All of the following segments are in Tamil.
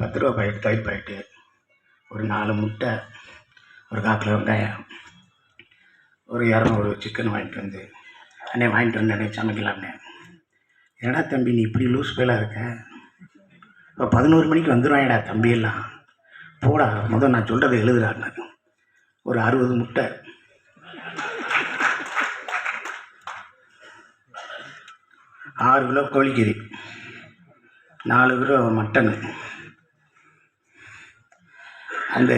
பத்து ரூபா பாக்கெட் தயிர் பாக்கெட்டு ஒரு நாலு முட்டை ஒரு கால் வெங்காயம் ஒரு இரநூறு சிக்கன் வாங்கிட்டு வந்து அண்ணே வாங்கிட்டு வந்தேன் சமைக்கலாம்னே. ஏடா தம்பி நீ இப்படி லூஸ் பேலாக இருக்க? இப்போ பதினோரு மணிக்கு வந்துடுவாயடா தம்பியெல்லாம் போடா முதல் நான் சொல்கிறத எழுதுறான்னு ஒரு அறுபது முட்டை. ஆறு கிலோ கோழிக்கறி நாலு கிலோ மட்டனு. அந்த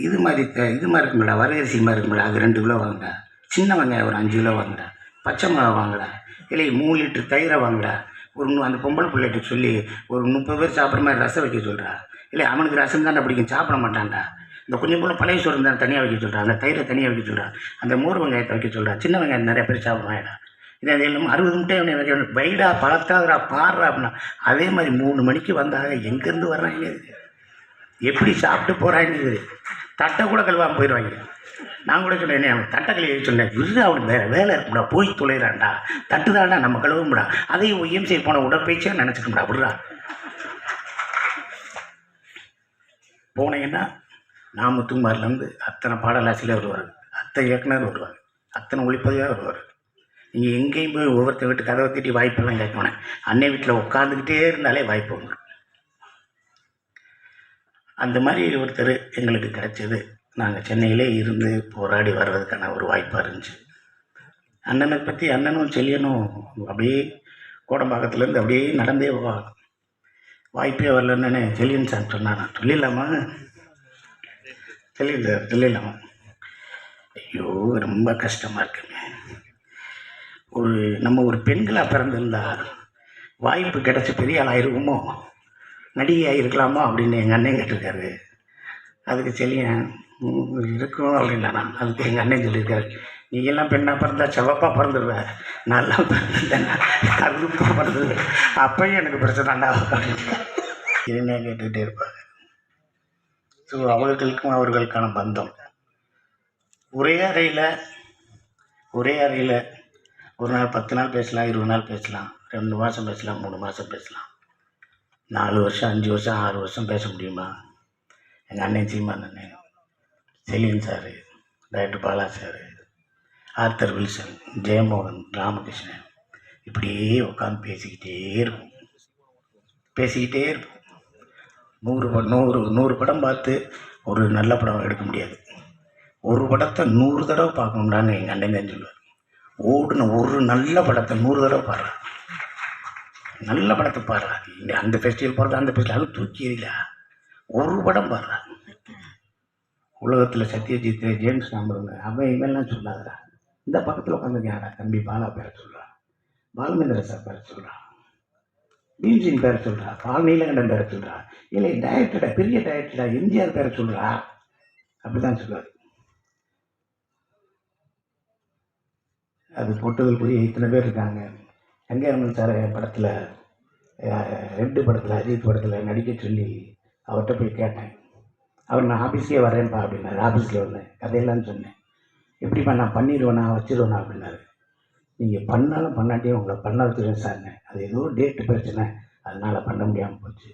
இது மாதிரி த- இது மாதிரி இருக்குங்களா வரகரிசி மாதிரி இருக்குங்களா அது ரெண்டு கிலோ வாங்குடா. சின்ன வெங்காயம் ஒரு அஞ்சு கிலோ வாங்குடா. பச்சை மிளகா வாங்கடா. இல்லை மூணு லிட்டர் தயிரை வாங்கடா. ஒரு அந்த பொம்பளை பிள்ளைகிட்ட சொல்லி ஒரு முப்பது பேர் சாப்பிட்ற மாதிரி ரசம் வைக்க சொல்கிறா இல்லை அவனுக்கு ரசம் தானே பிடிக்கும் சாப்பிட மாட்டான்டா. இந்த கொஞ்சம் கூட பழைய சோறு தான் தனியாக வைக்க சொல்கிறா அந்த தயிரை தனியாக வைக்க சொல்கிறா அந்த மோர் வெங்காயத்தை வைக்க சொல்கிறா சின்ன வெங்காயம் நிறைய பேர் சாப்பிடுவாங்கடா இதை அது அறுபது முட்டை அவனை வைக்க வைடா பழத்தாகிறா பாடுறா அப்படின்னா அதே மாதிரி மூணு மணிக்கு வந்தாங்க எங்கேருந்து வர்றாங்க இது எப்படி சாப்பிட்டு போகிறாங்க தட்டை கூட கழுவாமல் போயிடுவாங்க நான் கூட சொன்னேன் அவன் தட்டை கழுவி சொன்னேன். விருது அவனுக்கு வேறு வேலை இருக்கும்டா போய் தொலைகிறான்டா தட்டு தான்டா நம்ம கழுவும்டா. அதையும் ஒய்எம்சி போன உடற்பயிற்சியாக நினச்சிக்கோம்டா விடுறா. போனீங்கன்னா நாமத்துமாரிலேருந்து அத்தனை பாடலாசிரியர் வருவார். அத்தனை இயக்குனர் வருவார். அத்தனை ஒளிப்பதிவாக வருவார். நீங்கள் எங்கேயும் போய் ஒவ்வொருத்த வீட்டு கதவை திட்டி வாய்ப்பெல்லாம் கேட்கணும். அன்னை வீட்டில் உட்காந்துக்கிட்டே இருந்தாலே வாய்ப்பு வந்துடும் அந்த மாதிரி ஒருத்தர் எங்களுக்கு கிடச்சிது. நாங்கள் சென்னையிலே இருந்து போராடி வர்றதுக்கான ஒரு வாய்ப்பாக இருந்துச்சு. அண்ணனை பற்றி அண்ணனும் செல்லியனும் அப்படியே கோடம்பாக்கத்துலேருந்து அப்படியே நடந்தே போவாங்க வாய்ப்பே வரலன்னு செல்லியன் சார் சொன்னான் நான் சொல்லிடலாமா சார் சொல்லிடலாமா? ஐயோ ரொம்ப கஷ்டமாக இருக்குங்க ஒரு நம்ம ஒரு பெண்களாக பிறந்திருந்தா வாய்ப்பு கிடச்ச பெரிய ஆளாயிருக்குமோ நடிகையாக இருக்கலாமா அப்படின்னு எங்கள் அண்ணன் கேட்டிருக்காரு. அதுக்கு செல்லியன் இருக்கும் அப்படின்னா நான் அதுக்கு எங்கள் அண்ணன் சொல்லியிருக்காரு. நீ எல்லாம் பெண்ணாக பிறந்தா செவப்பாக பிறந்துடுவ நல்லா பிறந்தேன்னா கருப்பாக பிறந்தது அப்பயும் எனக்கு பிரச்சனைடா. அப்படின்னு இனிமையாக கேட்டுக்கிட்டே இருப்பாங்க. ஸோ அவர்களுக்கும் அவர்களுக்கான பந்தம். ஒரே அறையில் ஒரே அறையில் ஒரு நாள் பத்து நாள் பேசலாம் இருபது நாள் பேசலாம் ரெண்டு மாதம் பேசலாம் மூணு மாதம் பேசலாம். நாலு வருஷம் அஞ்சு வருஷம் ஆறு வருஷம் பேச முடியுமா? எங்கள் அண்ணன் சீமான் அண்ணன் Selian sir doctor Bala sir Arthur Wilson Jeyamohan Ramakrishnan இப்படியே உட்காந்து பேசிக்கிட்டே இருப்போம். பேசிக்கிட்டே இருப்போம். நூறு நூறு நூறு படம் பார்த்து ஒரு நல்ல படம் எடுக்க முடியாது. ஒரு படத்தை நூறு தடவை பார்க்கணும்டான்னு எங்கள் அண்ணன் தான் சொல்லுவார். ஓடுன ஒரு நல்ல படத்தை நூறு தடவை பாடுறேன் நல்ல படத்தை பாடுறாங்க இந்த அந்த ஃபெஸ்டிவல் போகிறது அந்த ஃபெஸ்டிவல் அது தூக்கி எறியல ஒரு படம் பாடுறாங்க உலகத்தில் சத்யஜித் ஜேம்ஸ் நம்பருங்க அவன் இவெல்லாம் சொல்லாதடா. இந்த பக்கத்தில் உட்காந்துருக்காடா தம்பி பாலா பேரை சொல்கிறான் பாலமேந்திர சார் பேரை சொல்கிறான் பீம்சின் பேரை சொல்கிறா பால் நீலகண்டன் பேரை சொல்கிறா இல்லை டைரக்டரா பெரிய டைரக்டரா எம்ஜிஆர் பேரை சொல்கிறா அப்படி தான் சொல்லுவார். அது போட்டதில் போய் இத்தனை பேர் இருக்காங்க. கங்கையம்மன் சார் படத்தில் ரெண்டு படத்தில் அஜித் படத்தில் நடிக்க சொல்லி அவர்கிட்ட போய் கேட்டேன். அவர் நான் ஆஃபீஸ்க்கே வரேன்ப்பா அப்படின்னாரு. ஆஃபீஸில் வந்தேன். கதையெல்லாம் சொன்னேன். எப்படிப்பா நான் பண்ணிடுவேனா? வச்சிருவேனா அப்படின்னாரு. நீங்கள் பண்ணாலும் பண்ணாட்டியும் உங்களை பண்ண வச்சுருவேன் சார்னு அது ஏதோ டேட்டு பிரச்சனை. அதனால் பண்ண முடியாமல் போச்சு.